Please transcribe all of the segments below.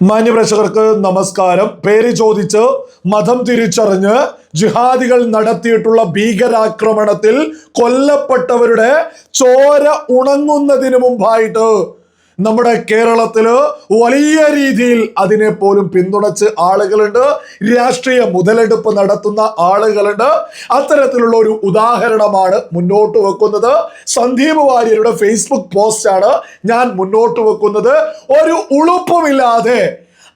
മാന്യപ്രേക്ഷകർക്ക് നമസ്കാരം. പേര് ചോദിച്ച് മതം തിരിച്ചറിഞ്ഞ് ജിഹാദികൾ നടത്തിയിട്ടുള്ള ഭീകരാക്രമണത്തിൽ കൊല്ലപ്പെട്ടവരുടെ ചോര ഉണങ്ങുന്നതിന് മുമ്പായിട്ട് നമ്മുടെ കേരളത്തിൽ വലിയ രീതിയിൽ അതിനെ പോലും പിന്തുണച്ച് ആളുകളുണ്ട്. രാഷ്ട്രീയ മുതലെടുപ്പ് നടത്തുന്ന ആളുകളുണ്ട്. അത്തരത്തിലുള്ള ഒരു ഉദാഹരണമാണ് മുന്നോട്ട് വെക്കുന്നത്. സന്ദീപ് വാര്യരുടെ ഫേസ്ബുക്ക് പോസ്റ്റാണ് ഞാൻ മുന്നോട്ട് വെക്കുന്നത്. ഒരു ഉളുപ്പുമില്ലാതെ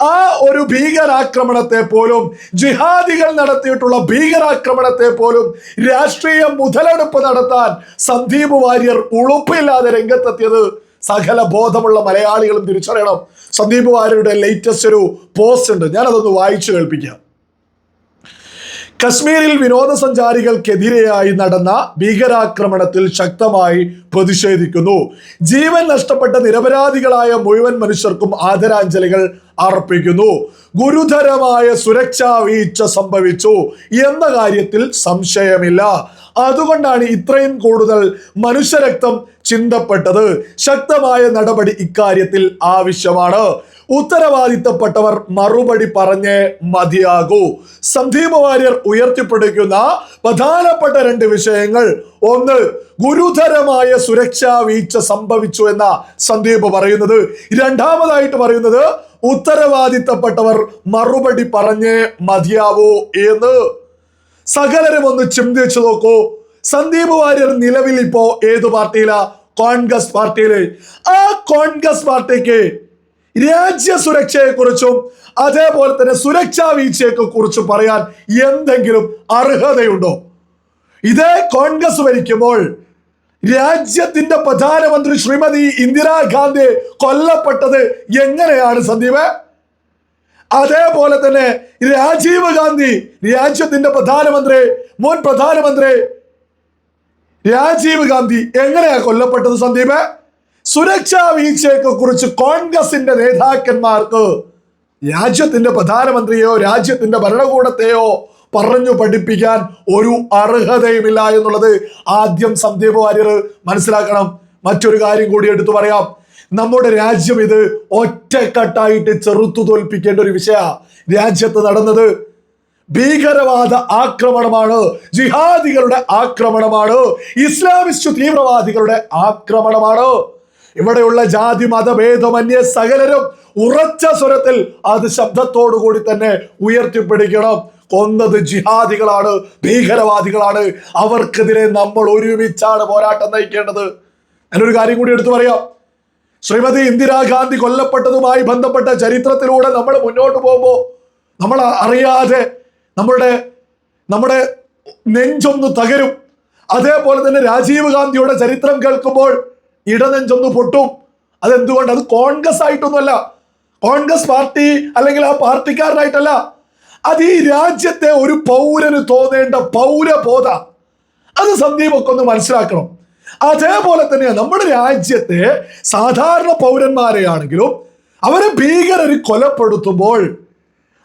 ആ ഒരു ഭീകരാക്രമണത്തെ പോലും ജിഹാദികൾ നടത്തിയിട്ടുള്ള ഭീകരാക്രമണത്തെ പോലും രാഷ്ട്രീയ മുതലെടുപ്പ് നടത്താൻ സന്ദീപ് വാര്യർ ഉളുപ്പില്ലാതെ രംഗത്തെത്തിയത് സകല ബോധമുള്ള മലയാളികളും തിരിച്ചറിയണം. സന്ദീപ് വാര്യരുടെ ലേറ്റസ്റ്റ് ഒരു പോസ്റ്റ് ഉണ്ട്. ഞാനതൊന്ന് വായിച്ചു കേൾപ്പിക്കാം. കശ്മീരിൽ വിനോദസഞ്ചാരികൾക്കെതിരെയായി നടന്ന ഭീകരാക്രമണത്തിൽ ശക്തമായി പ്രതിഷേധിക്കുന്നു. ജീവൻ നഷ്ടപ്പെട്ട നിരപരാധികളായ മുഴുവൻ മനുഷ്യർക്കും ആദരാഞ്ജലികൾ അർപ്പിക്കുന്നു. ഗുരുതരമായ സുരക്ഷാ വീഴ്ച സംഭവിച്ചു എന്ന കാര്യത്തിൽ സംശയമില്ല. അതുകൊണ്ടാണ് ഇത്രയും കൂടുതൽ മനുഷ്യരക്തം ചിന്തപ്പെട്ടത്. ശക്തമായ നടപടി ഇക്കാര്യത്തിൽ ആവശ്യമാണ്. ഉത്തരവാദിത്തപ്പെട്ടവർ മറുപടി പറഞ്ഞേ മതിയാകൂ. സന്ദീപ് വാര്യർ ഉയർത്തിപ്പിടിക്കുന്ന പ്രധാനപ്പെട്ട രണ്ട് വിഷയങ്ങൾ. ഒന്ന് ഗുരുതരമായ സുരക്ഷാ വീഴ്ച സംഭവിച്ചു എന്ന സന്ദീപ് പറയുന്നത്. രണ്ടാമതായിട്ട് പറയുന്നത് ഉത്തരവാദിത്തപ്പെട്ടവർ മറുപടി പറഞ്ഞേ മതിയാവൂ എന്ന്. സകലരും ഒന്ന് ചിന്തിച്ചു നോക്കൂ. സന്ദീപ് വാര്യർ നിലവിൽ ഇപ്പോ ഏത് പാർട്ടിയിലാ? കോൺഗ്രസ് പാർട്ടിയിൽ. ആ കോൺഗ്രസ് പാർട്ടിക്ക് രാജ്യ സുരക്ഷയെ കുറിച്ചും അതേപോലെ തന്നെ സുരക്ഷാ വീഴ്ചയെ കുറിച്ചും പറയാൻ എന്തെങ്കിലും അർഹതയുണ്ടോ? ഇതേ കോൺഗ്രസ് ഭരിക്കുമ്പോൾ രാജ്യത്തിന്റെ പ്രധാനമന്ത്രി ശ്രീമതി ഇന്ദിരാഗാന്ധി കൊല്ലപ്പെട്ടത് എങ്ങനെയാണ് സന്ദീപ്? അതേപോലെ തന്നെ രാജീവ് ഗാന്ധി രാജ്യത്തിന്റെ പ്രധാനമന്ത്രി മുൻ പ്രധാനമന്ത്രി രാജീവ് ഗാന്ധി എങ്ങനെയാ കൊല്ലപ്പെട്ടത് സന്ദീപ്? സുരക്ഷാ വീഴ്ചയൊക്കെ കുറിച്ച് കോൺഗ്രസിന്റെ നേതാക്കന്മാർക്ക് രാജ്യത്തിന്റെ പ്രധാനമന്ത്രിയോ രാജ്യത്തിന്റെ ഭരണകൂടത്തെയോ പറഞ്ഞു പഠിപ്പിക്കാൻ ഒരു അർഹതയുമില്ല എന്നുള്ളത് ആദ്യം സന്ദീപ് വാര്യർ മനസ്സിലാക്കണം. മറ്റൊരു കാര്യം കൂടി എടുത്തു പറയാം. നമ്മുടെ രാജ്യം ഇത് ഒറ്റക്കെട്ടായിട്ട് ചെറുത്തു തോൽപ്പിക്കേണ്ട ഒരു വിഷയ. രാജ്യത്ത് നടന്നത് ഭീകരവാദ ആക്രമണമാണ്. ജിഹാദികളുടെ ആക്രമണമാണ്. ഇസ്ലാമിസ്റ്റ് തീവ്രവാദികളുടെ ആക്രമണമാണ്. ഇവിടെയുള്ള ജാതി മതഭേദമന്യ സകലരും ഉറച്ച സ്വരത്തിൽ അത് ശബ്ദത്തോടു കൂടി തന്നെ ഉയർത്തിപ്പിടിക്കണം. കൊന്നത് ജിഹാദികളാണ് ഭീകരവാദികളാണ്. അവർക്കെതിരെ നമ്മൾ ഒരുമിച്ചാണ് പോരാട്ടം നയിക്കേണ്ടത്. ഞാനൊരു കാര്യം കൂടി എടുത്തു പറയാം. ശ്രീമതി ഇന്ദിരാഗാന്ധി കൊല്ലപ്പെട്ടതുമായി ബന്ധപ്പെട്ട ചരിത്രത്തിലൂടെ നമ്മൾ മുന്നോട്ട് പോകുമ്പോൾ നമ്മൾ അറിയാതെ നമ്മുടെ നമ്മുടെ നെഞ്ചൊന്ന് തകരും. അതേപോലെ തന്നെ രാജീവ് ഗാന്ധിയുടെ ചരിത്രം കേൾക്കുമ്പോൾ ഇടനെഞ്ചൊന്ന് പൊട്ടും. അതെന്തുകൊണ്ട്? അത് കോൺഗ്രസ് ആയിട്ടൊന്നുമല്ല. കോൺഗ്രസ് പാർട്ടി അല്ലെങ്കിൽ ആ പാർട്ടിക്കാരനായിട്ടല്ല. അത് ഈ രാജ്യത്തെ ഒരു പൗരന് തോന്നേണ്ട പൗരബോധ. അത് സന്ദീപൊക്കെ ഒന്ന് മനസ്സിലാക്കണം. അതേപോലെ തന്നെയാണ് നമ്മുടെ രാജ്യത്തെ സാധാരണ പൗരന്മാരെയാണെങ്കിലും അവരെ ഭീകരർ കൊലപ്പെടുത്തുമ്പോൾ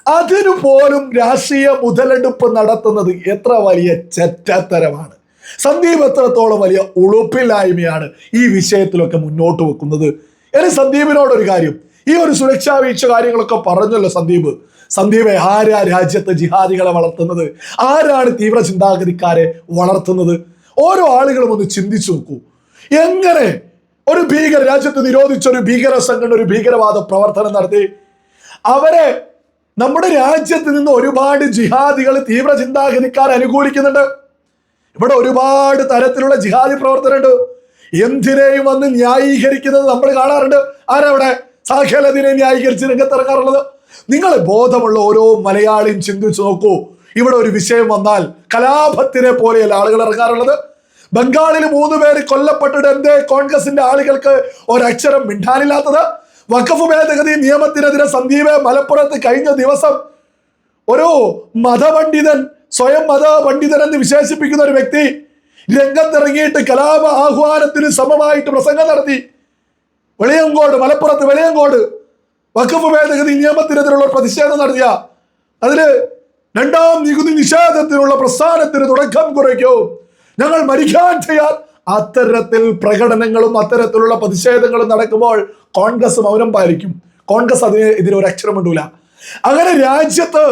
അതിനു പോലും രാഷ്ട്രീയ മുതലെടുപ്പ് നടത്തുന്നത് എത്ര വലിയ ചെറ്റത്തരമാണ്. സന്ദീപ് എത്രത്തോളം വലിയ ഉളുപ്പില്ലായ്മയാണ് ഈ വിഷയത്തിലൊക്കെ മുന്നോട്ട് വെക്കുന്നത്. ഇനി സന്ദീപിനോടൊരു കാര്യം. ഈ ഒരു സുരക്ഷാ വീഴ്ച കാര്യങ്ങളൊക്കെ പറഞ്ഞല്ലോ സന്ദീപ്. സന്ദീപെ ആരാ രാജ്യത്തെ ജിഹാദികളെ വളർത്തുന്നത്? ആരാണ് തീവ്ര ചിന്താഗതിക്കാരെ വളർത്തുന്നത്? ഓരോ ആളുകളും ഒന്ന് ചിന്തിച്ചു നോക്കൂ. എങ്ങനെ ഒരു ഭീകര രാജ്യത്ത് നിരോധിച്ച ഒരു ഭീകര സംഘടന ഒരു ഭീകരവാദ പ്രവർത്തനം നടത്തി? അവരെ നമ്മുടെ രാജ്യത്ത് നിന്ന് ഒരുപാട് ജിഹാദികൾ തീവ്ര ചിന്താഗതിക്കാർ അനുകൂലിക്കുന്നുണ്ട്. ഇവിടെ ഒരുപാട് തരത്തിലുള്ള ജിഹാദി പ്രവർത്തനമുണ്ട്. എന്തിനേയും വന്ന് ന്യായീകരിക്കുന്നത് നമ്മൾ കാണാറുണ്ട്. ആരവിടെ? സാഖലതിനെ ന്യായീകരിച്ച് രംഗത്തിറങ്ങാറുള്ളത്. നിങ്ങൾ ബോധമുള്ള ഓരോ മലയാളിയും ചിന്തിച്ചു നോക്കൂ. ഇവിടെ ഒരു വിഷയം വന്നാൽ കലാപത്തിനെ പോലെയല്ല ആളുകൾ ഇറങ്ങാറുള്ളത്. ബംഗാളിൽ മൂന്ന് പേര് കൊല്ലപ്പെട്ടിട്ട് എന്തേ കോൺഗ്രസിന്റെ ആളുകൾക്ക് ഒരക്ഷരം മിണ്ടാനില്ലാത്തത്? വഖഫ് ഭേദഗതി നിയമത്തിനെതിരെ സന്ദീപ് മലപ്പുറത്ത് കഴിഞ്ഞ ദിവസം ഒരു മതപണ്ഡിതൻ സ്വയം മത പണ്ഡിതൻ എന്ന് വിശേഷിപ്പിക്കുന്ന ഒരു വ്യക്തി രംഗത്തിറങ്ങിയിട്ട് കലാപ ആഹ്വാനത്തിന് സമമായിട്ട് പ്രസംഗം നടത്തി. വെളിയങ്കോട് മലപ്പുറത്ത് വെളിയങ്കോട് വഖഫ് ഭേദഗതി നിയമത്തിനെതിരെയുള്ള പ്രതിഷേധം നടത്തിയ. അതിൽ രണ്ടാം നികുതി നിഷേധത്തിനുള്ള പ്രസ്ഥാനത്തിന് തുടക്കം കുറിക്കും. ഞങ്ങൾ മരിക്കാൻ ചെയ്യാൻ അത്തരത്തിൽ പ്രകടനങ്ങളും അത്തരത്തിലുള്ള പ്രതിഷേധങ്ങളും നടക്കുമ്പോൾ കോൺഗ്രസ് മൗനം പാലിക്കും. കോൺഗ്രസ് അതിന് ഇതിന് ഒരു അക്ഷരം ഉണ്ടൂല അങ്ങനെ രാജ്യത്ത്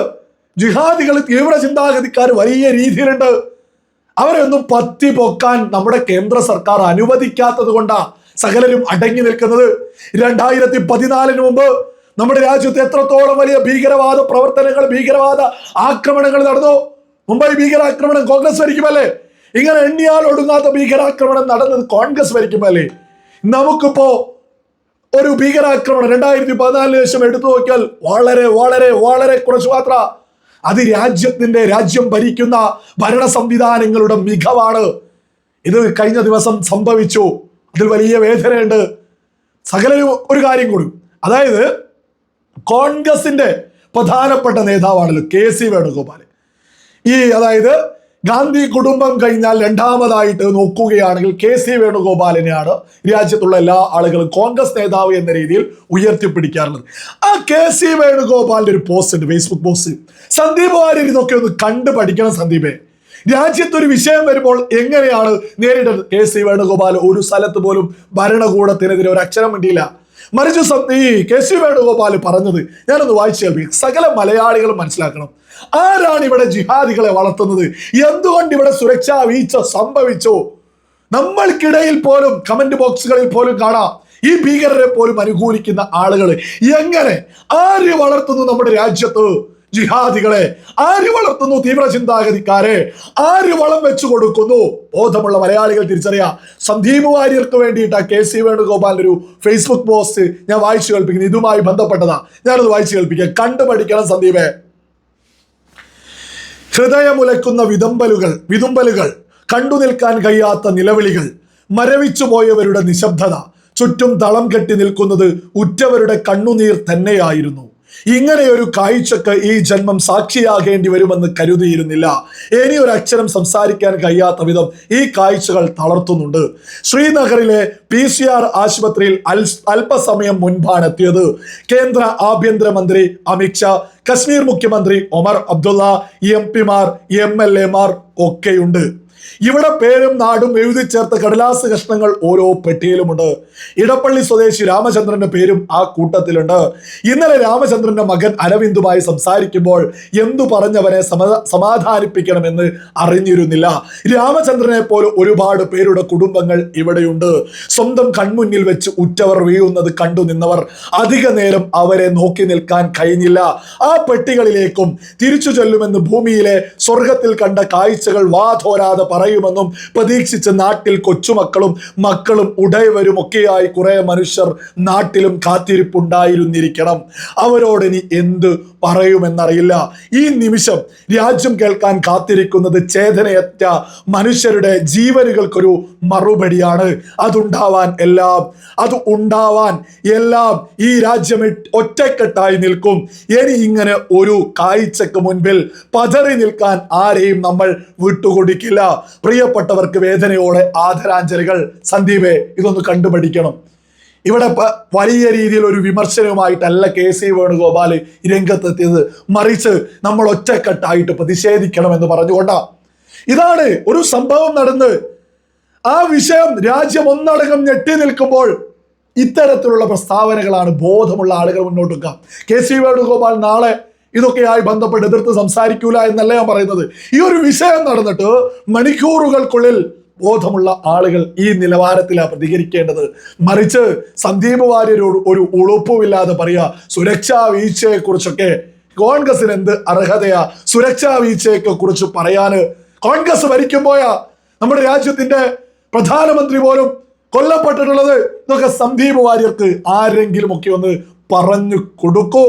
ജിഹാദികൾ തീവ്ര ചിന്താഗതിക്കാർ വലിയ രീതിയിലുണ്ട്. അവരെ ഒന്നും പത്തി പൊക്കാൻ നമ്മുടെ കേന്ദ്ര സർക്കാർ അനുവദിക്കാത്തത് കൊണ്ടാ സകലരും അടങ്ങി നിൽക്കുന്നത്. രണ്ടായിരത്തി പതിനാലിന് മുമ്പ് നമ്മുടെ രാജ്യത്ത് എത്രത്തോളം വലിയ ഭീകരവാദ പ്രവർത്തനങ്ങൾ ഭീകരവാദ ആക്രമണങ്ങൾ നടന്നു? മുംബൈ ഭീകരാക്രമണം കോൺഗ്രസ് ഭരിക്കുമല്ലേ? ഇങ്ങനെ എണ്ണിയാൽ ഒടുങ്ങാത്ത ഭീകരാക്രമണം നടന്നത് കോൺഗ്രസ് ഭരിക്കുമല്ലേ? നമുക്കിപ്പോ ഒരു ഭീകരാക്രമണം രണ്ടായിരത്തി പതിനാലിന് ശേഷം എടുത്തു നോക്കിയാൽ വളരെ വളരെ വളരെ കുറച്ച് മാത്ര. അത് രാജ്യത്തിന്റെ രാജ്യം ഭരിക്കുന്ന ഭരണ സംവിധാനങ്ങളുടെ മികവാണ്. ഇത് കഴിഞ്ഞ ദിവസം സംഭവിച്ചു. അതിൽ വലിയ വേദനയുണ്ട്. സകലരും ഒരു കാര്യം കൂടി. അതായത് കോൺഗ്രസിന്റെ പ്രധാനപ്പെട്ട നേതാവാണല്ലോ കെ സി വേണുഗോപാൽ ഈ അതായത് ഗാന്ധി കുടുംബം കഴിഞ്ഞാൽ രണ്ടാമതായിട്ട് നോക്കുകയാണെങ്കിൽ കെ സി വേണുഗോപാലിനെയാണ് രാജ്യത്തുള്ള എല്ലാ ആളുകളും കോൺഗ്രസ് നേതാവ് എന്ന രീതിയിൽ ഉയർത്തിപ്പിടിക്കാറുള്ളത്. ആ കെ സി വേണുഗോപാലിന്റെ ഒരു പോസ്റ്റ് ഉണ്ട് ഫേസ്ബുക്ക് പോസ്റ്റ് സന്ദീപ് വാര്യർ ഇതൊക്കെ ഒന്ന് കണ്ടു പഠിക്കണം സന്ദീപേ. രാജ്യത്തൊരു വിഷയം വരുമ്പോൾ എങ്ങനെയാണ് നേരിടുന്നത് കെ സി വേണുഗോപാൽ ഒരു സ്ഥലത്ത് പോലും ഭരണകൂടത്തിനെതിരെ ഒരു അക്ഷരം വേണ്ടിയില്ല മറിച്ച് സത്യ കെ സി വേണുഗോപാൽ പറഞ്ഞത് ഞാനൊന്ന് വായിച്ചു കേൾപ്പിക്കും. സകല മലയാളികളും മനസ്സിലാക്കണം. ആരാണ് ഇവിടെ ജിഹാദികളെ വളർത്തുന്നത്? എന്തുകൊണ്ട് ഇവിടെ സുരക്ഷാ വീഴ്ച സംഭവിച്ചു? നമ്മൾക്കിടയിൽ പോലും കമന്റ് ബോക്സുകളിൽ പോലും കാണാം. ഈ ഭീകരരെ പോലും അനുകൂലിക്കുന്ന ആളുകൾ എങ്ങനെ? ആര് വളർത്തുന്നു നമ്മുടെ രാജ്യത്ത്? ജിഹാദികളെ ആര് വളർത്തുന്നു തീവ്ര ചിന്താഗതിക്കാരെ? ആര് വളം വെച്ചു കൊടുക്കുന്നു? ബോധമുള്ള മലയാളികൾ തിരിച്ചറിയ. സന്ദീപ് വാര്യർക്ക് വേണ്ടിയിട്ട് കെ സി വേണുഗോപാലിന്റെ ഒരു ഫേസ്ബുക്ക് പോസ്റ്റ് ഞാൻ വായിച്ചു കേൾപ്പിക്കുന്നു. ഇതുമായി ബന്ധപ്പെട്ടതാ. ഞാനത് വായിച്ചു കേൾപ്പിക്കാം. കണ്ടു പഠിക്കണം സന്ദീപേ. ഹൃദയമുലക്കുന്ന വിതമ്പലുകൾ വിതുമ്പലുകൾ കണ്ടു നിൽക്കാൻ കഴിയാത്ത നിലവിളികൾ മരവിച്ചു പോയവരുടെ നിശബ്ദത ചുറ്റും തളം കെട്ടി നിൽക്കുന്നത് ഉറ്റവരുടെ കണ്ണുനീർ തന്നെയായിരുന്നു. ഇങ്ങനെയൊരു കാഴ്ചക്ക് ഈ ജന്മം സാക്ഷിയാകേണ്ടി വരുമെന്ന് കരുതിയിരുന്നില്ല. ഇനി ഒരു അക്ഷരം സംസാരിക്കാൻ കഴിയാത്ത വിധം ഈ കാഴ്ചകൾ തളർത്തുന്നുണ്ട്. ശ്രീനഗറിലെ പി സി ആർ ആശുപത്രിയിൽ അല്പസമയം മുൻപാണ് എത്തിയത്. കേന്ദ്ര ആഭ്യന്തരമന്ത്രി അമിത്ഷാ കശ്മീർ മുഖ്യമന്ത്രി ഒമർ അബ്ദുള്ള എം പിമാർ എം എൽ എമാർ ഒക്കെയുണ്ട്. ഇവിടെ പേരും നാടും എഴുതി ചേർത്ത കടലാസ് കഷ്ണങ്ങൾ ഓരോ പെട്ടിയിലുമുണ്ട്. ഇടപ്പള്ളി സ്വദേശി രാമചന്ദ്രന്റെ പേരും ആ കൂട്ടത്തിലുണ്ട്. ഇന്നലെ രാമചന്ദ്രന്റെ മകൻ അരവിന്ദുമായി സംസാരിക്കുമ്പോൾ എന്തു പറഞ്ഞവനെ സമാധാനിപ്പിക്കണമെന്ന് അറിഞ്ഞിരുന്നില്ല. രാമചന്ദ്രനെ പോലെ ഒരുപാട് പേരുടെ കുടുംബങ്ങൾ ഇവിടെയുണ്ട്. സ്വന്തം കൺമുന്നിൽ വെച്ച് ഉറ്റവർ വീഴുന്നത് കണ്ടു നിന്നവർ അധിക നേരം അവരെ നോക്കി നിൽക്കാൻ കഴിഞ്ഞില്ല. ആ പെട്ടികളിലേക്കും തിരിച്ചു ചെല്ലുമെന്ന് ഭൂമിയിലെ സ്വർഗത്തിൽ കണ്ട കാഴ്ചകൾ വാതോരാതെ പറയുമെന്നും പ്രതീക്ഷിച്ച് നാട്ടിൽ കൊച്ചുമക്കളും മക്കളും ഉടയവരും ഒക്കെയായി കുറെ മനുഷ്യർ നാട്ടിലും കാത്തിരിപ്പുണ്ടായിരുന്നിരിക്കണം. അവരോട് ഇനി എന്ത് പറയുമെന്നറിയില്ല. ഈ നിമിഷം രാജ്യം കേൾക്കാൻ കാത്തിരിക്കുന്നത് ചേതനയറ്റ മനുഷ്യരുടെ ജീവനുകൾക്കൊരു മറുപടിയാണ്. അതുണ്ടാവാൻ എല്ലാം അത് ഉണ്ടാവാൻ എല്ലാം ഈ രാജ്യം ഒറ്റക്കെട്ടായി നിൽക്കും. ഇനി ഇങ്ങനെ ഒരു കാഴ്ചക്ക് മുൻപിൽ പതറി നിൽക്കാൻ ആരെയും നമ്മൾ വിട്ടുകൊടുക്കില്ല. പ്രിയപ്പെട്ടവർക്ക് വേദനയോടെ ആദരാഞ്ജലികൾ. സന്ദീപെ ഇതൊന്ന് കണ്ടുപഠിക്കണം. ഇവിടെ വലിയ രീതിയിൽ ഒരു വിമർശനവുമായിട്ടല്ല കെ സി വേണുഗോപാൽ രംഗത്തെത്തിയത്. മറിച്ച് നമ്മൾ ഒറ്റക്കെട്ടായിട്ട് പ്രതിഷേധിക്കണമെന്ന് പറഞ്ഞുകൊണ്ടാ. ഇതാണ് ഒരു സംഭവം നടന്ന്. ആ വിഷയം രാജ്യം ഒന്നടങ്കം ഞെട്ടി നിൽക്കുമ്പോൾ ഇത്തരത്തിലുള്ള പ്രസ്താവനകളാണ് ബോധമുള്ള ആളുകൾ മുന്നോട്ട് വെക്കുക. കെ സി വേണുഗോപാൽ നാളെ ഇതൊക്കെയായി ബന്ധപ്പെട്ട് എതിർത്ത് സംസാരിക്കൂല എന്നല്ല ഞാൻ പറയുന്നത്. ഈ ഒരു വിഷയം നടന്നിട്ട് മണിക്കൂറുകൾക്കുള്ളിൽ ബോധമുള്ള ആളുകൾ ഈ നിലവാരത്തിലാണ് പ്രതികരിക്കേണ്ടത്. മറിച്ച് സന്ദീപ് വാര്യരോട് ഒരു ഉളുപ്പുമില്ലാതെ പറയുക സുരക്ഷാ വീഴ്ചയെക്കുറിച്ചൊക്കെ കോൺഗ്രസിന് എന്ത് അർഹതയാ? സുരക്ഷാ വീഴ്ചയൊക്കെ കുറിച്ച് പറയാന് കോൺഗ്രസ് ഭരിക്കുമ്പോയാ നമ്മുടെ രാജ്യത്തിന്റെ പ്രധാനമന്ത്രി പോലും കൊല്ലപ്പെട്ടിട്ടുള്ളത്? ഇതൊക്കെ സന്ദീപ് വാര്യർക്ക് ആരെങ്കിലും ഒക്കെ ഒന്ന് പറഞ്ഞു കൊടുക്കൂ.